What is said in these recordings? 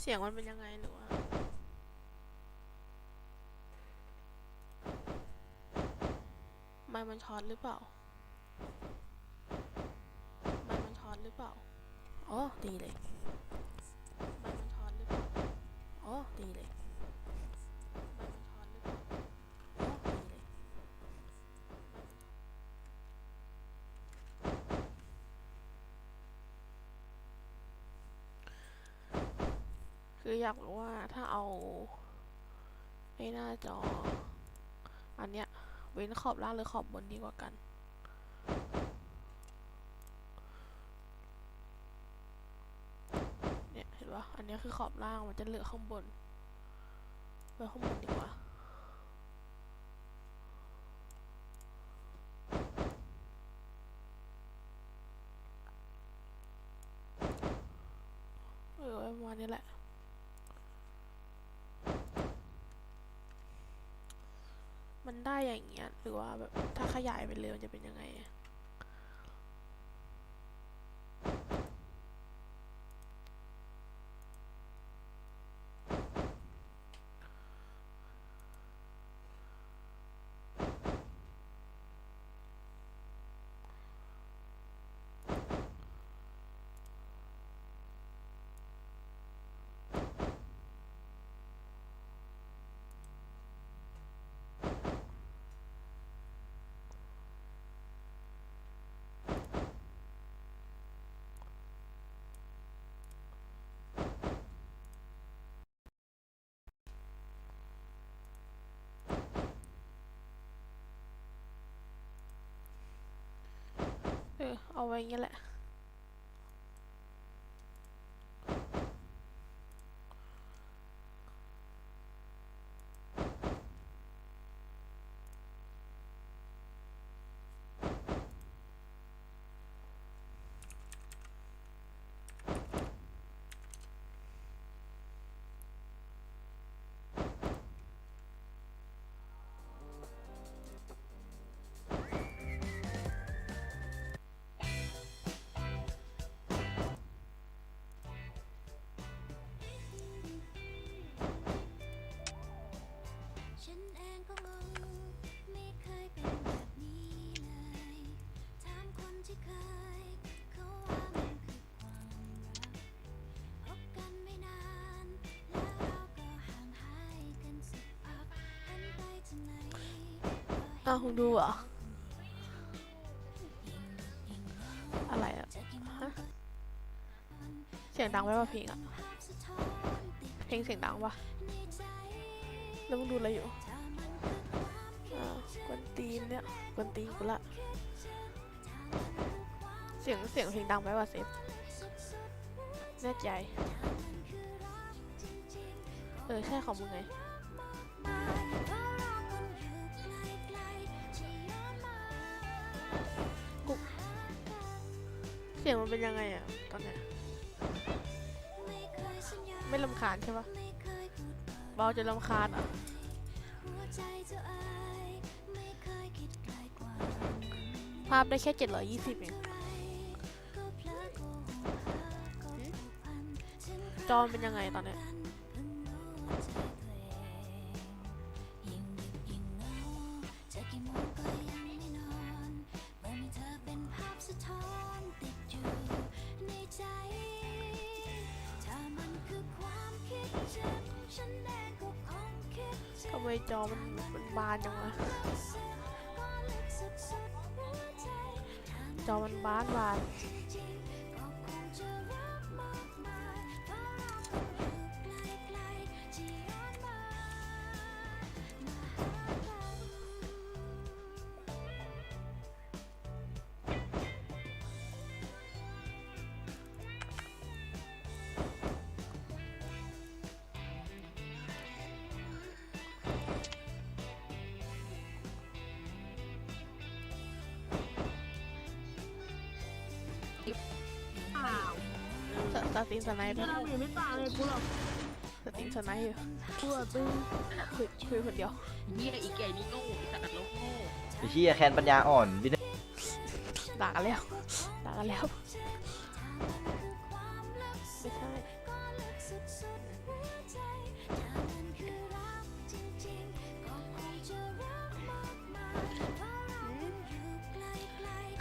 เสียงมันเป็นยังไงหรือว่าไมค์มันช็อตหรือเปล่าไมค์มันช็อตหรือเปล่าอ๋อดีเลยไมค์มันช็อตหรือเปล่าอ๋อดีเลย ไมค์มันช็อตหรือเปล่า อ๋อ ดีเลย คืออยากรู้ว่าถ้าเอาไอ้หน้าจอ อันเนี้ย เว้นขอบล่างหรือขอบบนดีกว่ากัน เนี่ยเห็นปะอันเนี้ยคือขอบล่างมันจะเหลือข้างบนไว้ข้างบนดีกว่าเออประมาณนี้แหละ มันได้อย่างเงี้ยหรือว่าแบบถ้าขยายไปเลยมันจะเป็นยังไง เออเอาไว้อย่างเงี้ยแหละ อ้าวคุณดูเหรอ อะไรอะจะกี่โมงฮะเสียงดังไหมวะเพลงอะภาพสะเพลงเสียงดังปะแล้วมึงดูอะไรอยู่อ่ากวนตีนเนี่ยกวนตีนกูละถ้ามันคือความเสียงเสียงเพลงดังไหมวะเซฟแน่ใจ เออ ใช่ของมึงไง สียงมันเป็นยังไงอะตอนเนี้ยไม่ลำคาญใช่ปะเบาจะลำคาญอะภาพได้แค่ 720 เอง จอมันเป็นยังไงตอนเนี้ย ทำไมจอมันมันบานจังวะก็ลึกสุดๆหัวใจจอมันบานบาน สตรีนสไนเปอยู่ไม่ตายเลยกูหรอกสตรีมสไนป์อยู่กูหรอตึงคุยคุยคนเดียวเนี่ยอีแก่นี่โง่ไอ้สัตว์โลกโงไอ้เหี้แคนปัญญาอ่อนดิด่ากันแล้วด่ากันแล้ว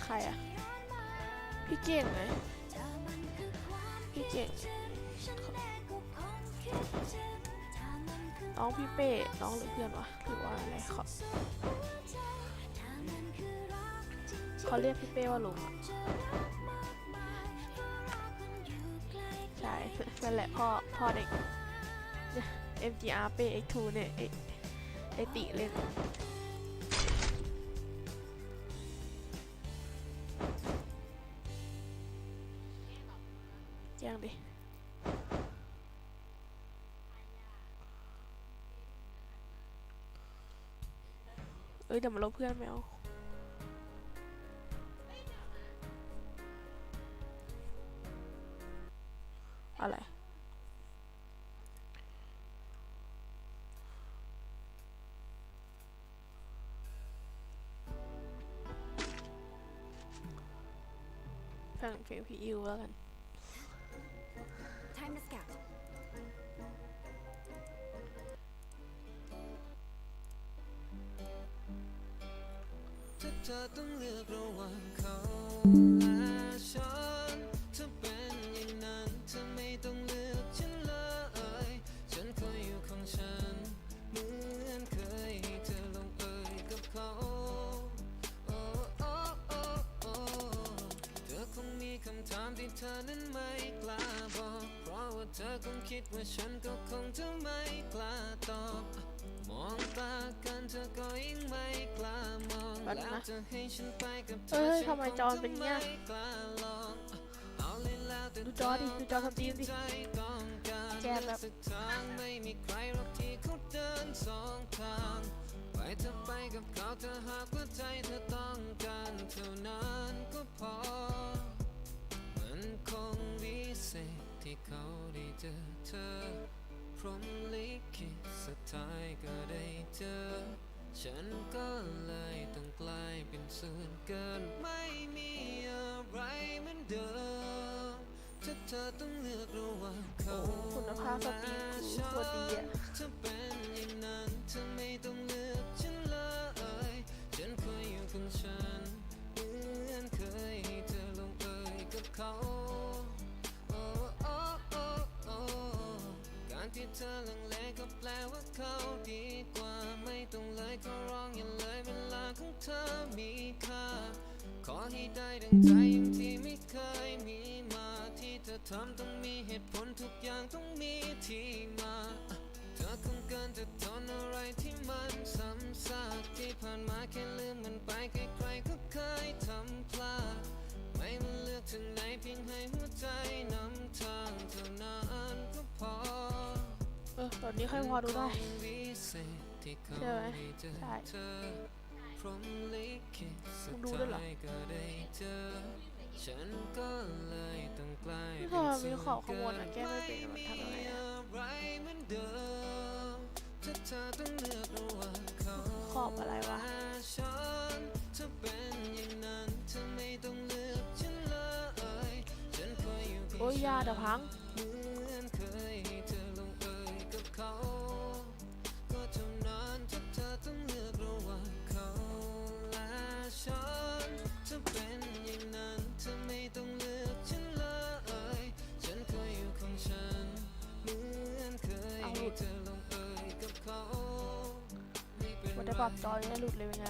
ใครอะพี่เก่งไหม ก่งถึงฉันเองก็คงคิดถึงถ้ามันคือน้องพี่เป้น้องหรือเพื่อนวะหรือว่าอะไรเขาหัวใจถ้ามันคือรักจริงๆเขาเรียกพี่เป้ว่าลุงอะจะรักมากมายเพราะเราคนอยู่ใกล้ใช่นั่นแหละพ่อพ่อเด็ก MGR เป้ X2 เนี่ยไอไอติเล่น อ้ยเดี๋ยวมาลบเพื่อนไม่เอาอะไร ฟังเพลงพี่อิวแล้วกัน Time to scout เธอต้องเลือกระหว่างเขาและฉันถ้าเป็นอย่างนั้นเธอไม่ต้องเลือกฉันเลยฉันคอยอยู่ของฉันเหมือนเคยเธอลงเอยกับเขาโอ้โอ้โอ้เธอคงมีคำถามที่เธอนั้นไม่กล้าบอก เพราะว่าเธอคงคิดว่าฉันก็คงจะไม่กล้าตอบ องตากันเธอก็ยิ่งไม่กล้ามองแป๊บนึงแล้วนะจะให้ฉันไปกับเธเอ้อยฉัทำไมจอมันเป็นเงี้ยคงจะไม่กล้าลองเอาเลยแล้วแต่ดูจอดิดูจอสตรีมดิใจต้องการแกแบบสักทางไม่มีใครหรอกที่เขาเดินสองทางไปเธอไปกับเขาเธอหากว่าใจเธอต้องการเท่านั้นก็พอมันคงวิเศษที่เขาได้เจอเธอ พรหมลิขิตสุดท้ายก็ได้เจอ ฉันก็เลยต้องกลายเป็นส่วนเกิน ไม่มีอะไรเหมือนเดิมถ้าเธอต้องเลือกระหว่างเขาโอ้คุณภาพสตรีมคือโคตรดีอะถ้าเป็นอย่างนั้นเธอไม่ต้องเลือกฉันเลยฉันเคยอยู่ของฉันเหมือนเคยให้เธอลงเอยกับเขา เธอลังเลก็แปลว่าเขาดีกว่า ไม่ต้องเลยขอร้องอย่าเลยเวลาของเธอมีค่า ขอให้ได้ดังใจอย่างที่ไม่เคยมีมา ที่เธอทำต้องมีเหตุผลทุกอย่างต้องมีที่มา เธอคงเกินจะทนอะไรที่มันซ้ำซากที่ผ่านมาแค่ลืมมันไปใครๆก็เคยทำพลาดไม่มาเลือกทางไหนเพียงให้หัวใจนำทางเท่านั้นก็พอ เออตอนนี้ค่อยพอดูได้ใช่ไหมใช่เธอพรมลิขิตสุมึดงดูด้วยเหรอท้ายก็ได้เจอฉันก็เลยต้องกลายนี่เป็นทำไมมีส่วขอบขบวนะแก้ไม่เป็นมันทำอะไรเหมือนเดิมถ้าเธอต้องเลือกระหว่างเขาขอบอะไรวะฉันถ้าเป็นอย่างนั้นเธอไม่ต้องเลือกฉันเลยฉันคอยอยู่ที่โอ้ยยาเดี๋ยวพัง ป็นมันไรได้ปรับจอเนี่ยหลุดเลยเป็นไง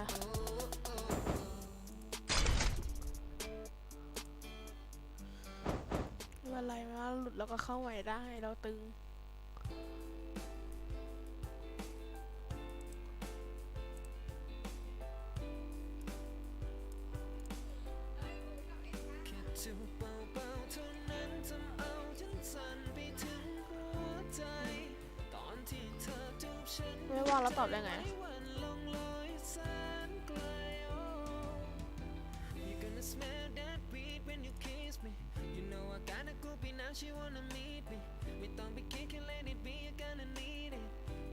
ไม่เป็นไรมาหลุดแล้วก็เข้าใหม่ได้เราตึงแค่จูบเบาๆเท่านั้นทำเอาฉันสั่นไปถึงหัวใจตอนที่เธอจูบฉันไม่ว่างแล้วตอบได้ไง smell that weed when you kiss me You know I got a groupie now she wanna meet me ไม่ต้องไปคิดแค่ let it be you gonna need it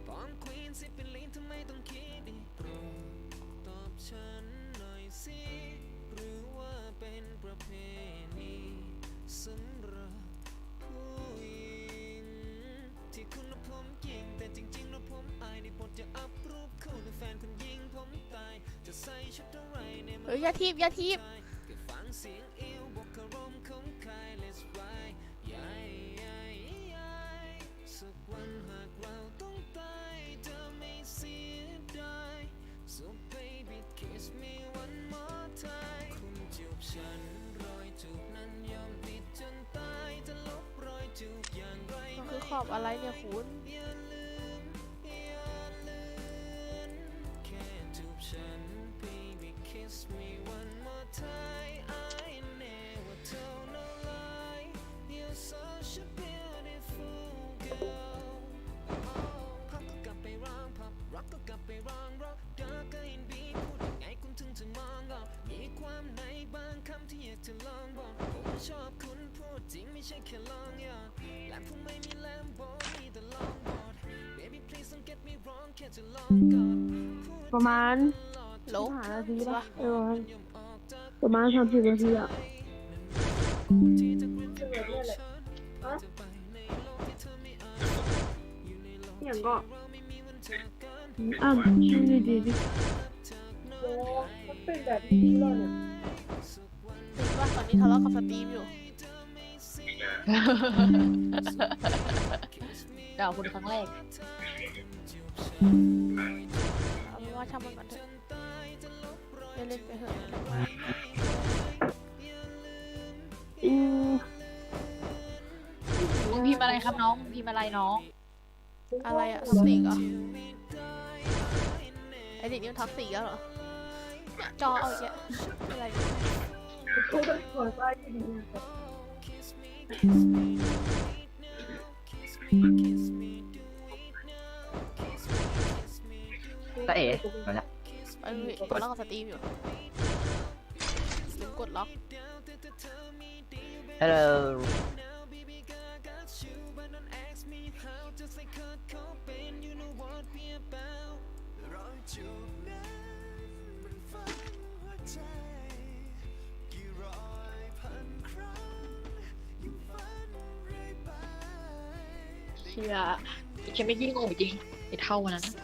ปอม queen สิเป็นลีนทำไมต้องคิดอีกโปรดตอบฉันหน่อยสิ หรือว่าเป็นประเพณีสำหรับผู้หญิงที่คุณและผมยิง แต่จริงๆแล้วผมอายในบทจะอัพรูปคู่และแฟนคุณยิงผมตาย จะใส่ชุดอะไรในมัน เฮ้ยอย่าทีบอย่าทีบก็ me ฉันรอยจูบนั้นยอมติดจนตายจะลบรอยจูบอย่างไรมันคือขอบอะไรเนี่ยคุณ ประมาณโลหานาทีปะเออยอมออกจากประมาณสามสิบนาทีอะที่จะกลืนกับฉันพาเธอไปในโลกที่เธอไม่อาจอยู่ในโลกอย่างก็เราไม่มีวันจากกันอ่านชื่อดีดีจากโน้โอ้นมันเป็นแบบนี้เลยเนี่ยจริงว่าตอนนี้ทะเลาะกับสตรีมอยู่เดาคุณครั้งแรกเอาเป็น ว่าช่างมันก่อนเถอะเล่นเล่นไปเถอะเล่นไปอืมมึงพิมพ์อะไรครับน้องมึงพิมพ์อะไรน้องอะไรอะท็อกซิกเหรอไอเด็กนี่มันท็อกซิกแล้วเหรอเนี่ยจอเอาอีกแล้วอะไรเนี่ย ต้องขอใจดีๆนะครับตาเอ๋มาละไปดูดิกดล็อกกับสตรีมอยู่ลืมกดล็อก ฮัลโหลเชียฉันไม่ยิ่งโง่จริงไอ้เท่านั้นเ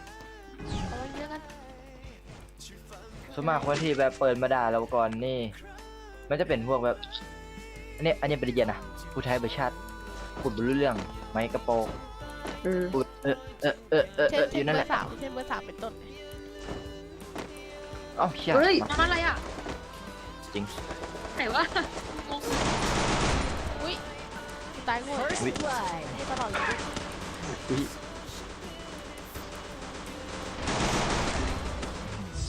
ส่วนมากคนที่แบบเปิดมาด่าเราก่อนนี่ มันจะเป็นพวกแบบ อันนี้อันนี้เป็นเรียนนะผู้ไทยประชาติพูดบรู้เรื่องไม้กระโปรงเออพูดเออเออเออเออเอเช่นออเช่นยู่นั่นเบแหอละร์สามเช่นเบอร์สามเป็นต้นเอ้าเชี่ยเฮ้ยมานั่นอะไรอะจริง ไหนวะงงอุ้ยกูตายโง่อุ๊ยไม่ตลอดเลยอุ๊ย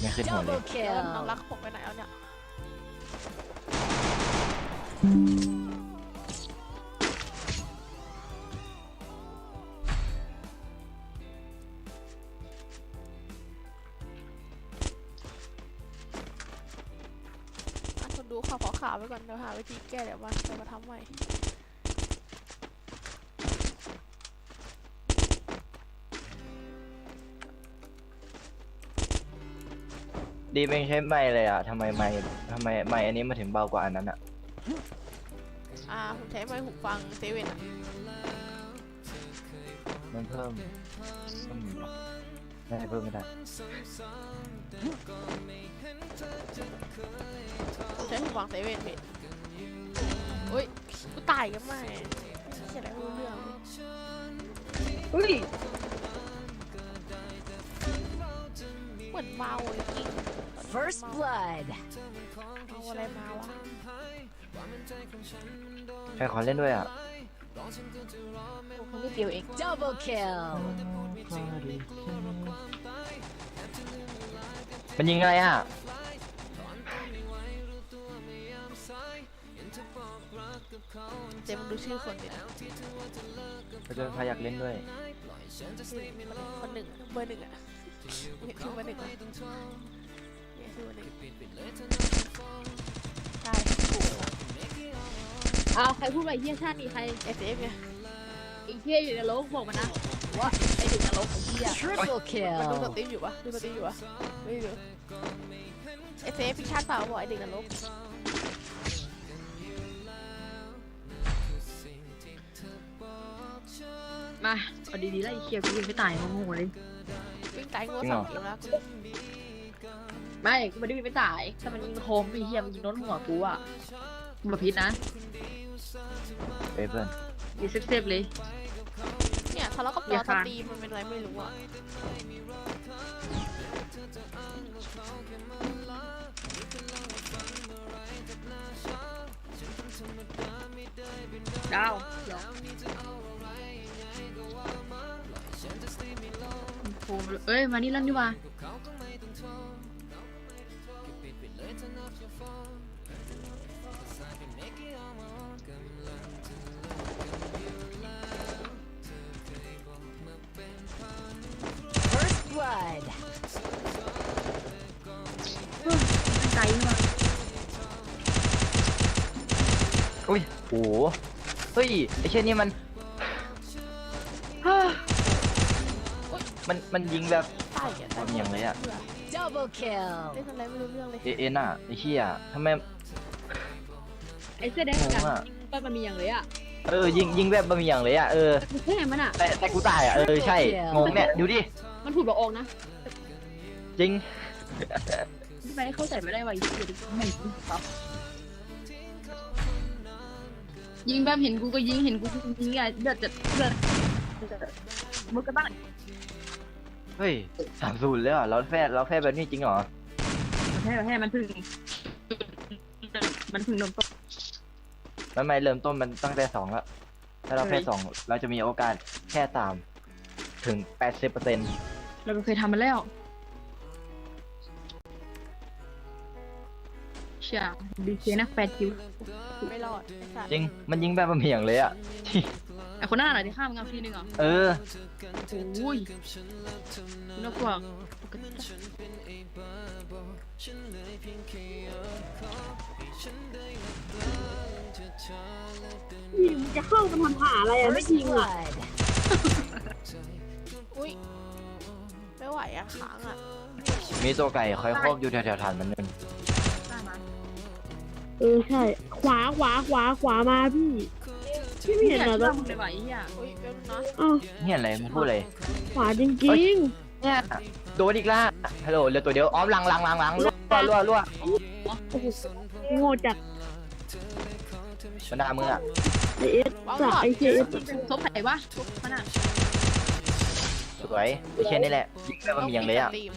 ไม่ขึ้นหัวเลยเออน้องรักผมไปไหนแล้วเนี่ย อะคนดูขอขอข่าวไว้ก่อน เดี๋ยวหาวิธีแก้เดี๋ยวมาเดี๋ยวมาทำใหม่ ดีไม่ใช้ไม้เลยอะทำไมไม้ทำไมไม้อันนี้มาถึงเบากว่าอันนั้นอะอ่าผมใช้ไมค์หูฟังเซเว่นอะมันเพิ่มเพิ่มหรอไม่เพิ่มไม่ได้ผมใช้หูฟังเซเว่นพี่อุ้ยกูตายกันไหมเขียนอะไรไม่รู้เรื่องเฮ้ย มือนเมาจริงๆ First blood. เอาอะไรมาวะใครขอเล่นด้วยอะคนนิดเดียวเอง Double kill. มันยิงอะไรอะ เจมส์ดูชื่อคนดิเขาจะพาอยากเล่นด้วย คนหนึ่งเบอร์หนึ่งอะ เห็นชื่อเบอร์หนึ่งไหมเนี่ยชื่อเบอร์หนึ่งใช่อ้าใครพูดไปเฮียชาตินี่ใครเอฟเอฟไงไอ้เฮียอยู่ในโลกบอกมันะว่าไอ้เด็กนรกไอ้เฮีย Triple มันดู kill. ตรีมอยู่ปะดูสตรีมอยู่ปะไม่ดูเอฟเอฟพิชาติเปล่าบอกไอเด็กนรกมาเอาดีๆแล้วไอ้เฮียกูยังไม่ตายงงๆเลย ตายงูสองทีแล้วกูไม่กูไม่ได้ยิงไม่ตายแต่มันยิงโคมไอ้เหี้ยมัยิงโน้นหัวกูอะกูมาพิษนะเอเดนอีเซ็กเซฟเลย เนี่ยทะเลาะกับปอทสตรีมันเป็นไรไม่รู้อะดาว โอ้โหเอ้ย มานี่ลั่นดีกว่าใจนี่ว่ะอุ้ยโหเฮ้ยไอเช่นนี้มัน มันมันยิงแบบใช่อะทำอย่างไรอะ Double kill. เล่นอะไรไม่รู้เรื่องเลยเอเอ็นอะไอเชี่ยทำไมไอ้เสื้อแดงงงกันอะก็มันมีอย่างเลยอะเออยิงยิงแบบบะหมี่อย่างเลยอะเออกูแค่มันอะ แต่แต่กูตายอะเออใช่งงเนี่ยดูดิมันถูกบอกองนะจริงที่ไปให้เข้าใจไม่ได้ว่าไอ้เหี้ยไม่ครับยิงแบบเห็นกูก็ยิงเห็นกูก็ยิงอะเดือดจะเดือดมึงก็บ้างเฮ้ยสามศูนย์เลยเหรอเราแฟเราแฟแบบนี้จริงเหรอให้ให้มันพึ่งมันพึ่งนมต้นไม่ไม่เริ่มต้นมันตั้งแต่สองแล้วถ้าเราแค่สองเราจะมีโอกาสแค่สามถึงแปดสิบเปอร์เซ็นต์เราเคยทำมาแล้วเชี่ยดีเคนะแปดคิวไม่รอดไอ้สัตว์จริงมันยิงแบบบะหมี่อย่างเลยอะ ไอคนหน้าหน่อยที่ข้ามงานทีนึงเหรอเออโอ้ยน่ากลัวยิงจะเข้ามาทำหาอะไรอะไม่ยิงอะอุ้ยไม่ไหวอะค้างอะมีตัวไก่คอยครอบอยู่แถวๆฐานมันนึงได้มาเออใช่ ขวาขวาขวาขวามาพี่ พี่ไม่เห็เห็นนเหเหรรออมึงเลยว่ะไอ้เหี้ยอุ้ยเดี๋ยวนะอ้าวเห็นอะไรมึงพูดเลย ขวาจริงเนี่ยโดนอีกและฮัลโหลเหลือตัวเดียวอ้อมหลังหลังหลังหลังรั่วรั่วรั่วๆโอ้โหโง่จัดมันด่ามึงอะไอเอสสะไอเคเอสซบไผ่วะมันอะสวยไอเช่นนี่แหละยิงแบบบะหมี่อย่างเลยอะตีม